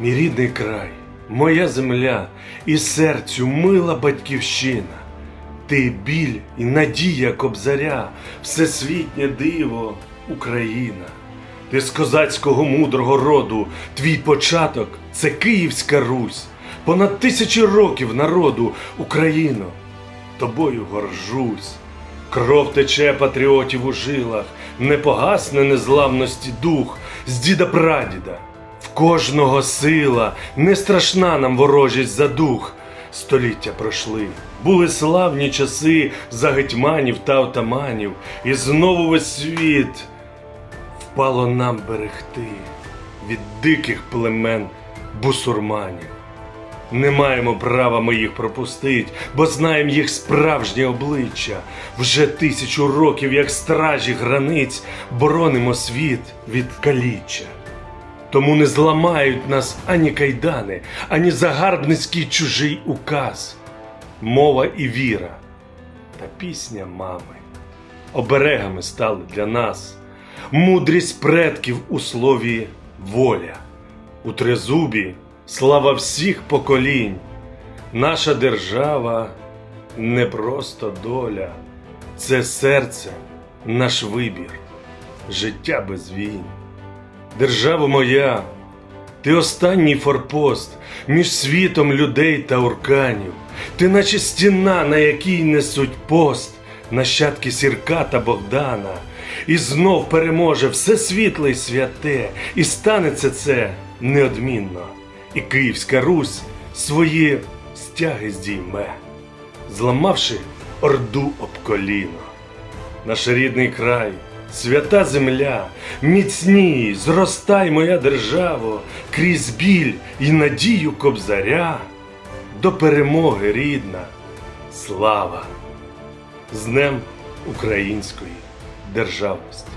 Мій рідний край, моя земля і серцю мила батьківщина. Ти біль і надія кобзаря, всесвітнє диво Україна. Ти з козацького мудрого роду, твій початок це Київська Русь, понад тисячі років народу Україно. Тобою горжусь. Кров тече патріотів у жилах, не погасне незламності дух з діда прадіда. Кожного сила, не страшна нам ворожість за дух. Століття пройшли, були славні часи за гетьманів та отаманів, і знову весь світ впало нам берегти від диких племен бусурманів. Не маємо права ми їх пропустить, бо знаємо їх справжнє обличчя. Вже тисячу років, як стражі границь, боронимо світ від каліччя. Тому не зламають нас ані кайдани, ані загарбницький чужий указ, мова і віра та пісня мами. Оберегами стали для нас мудрість предків у слові воля. У тризубі слава всіх поколінь. Наша держава не просто доля, це серце, наш вибір, життя без війн. Держава моя, ти останній форпост між світом людей та урканів. Ти наче стіна, на якій несуть пост нащадки Сірка та Богдана. І знов переможе все світле й святе, і станеться це неодмінно. І Київська Русь свої стяги здійме, зламавши орду об коліно. Наш рідний край, свята земля, міцні, зростай, моя державо, крізь біль і надію кобзаря, до перемоги рідна, слава, з Днем Української державності.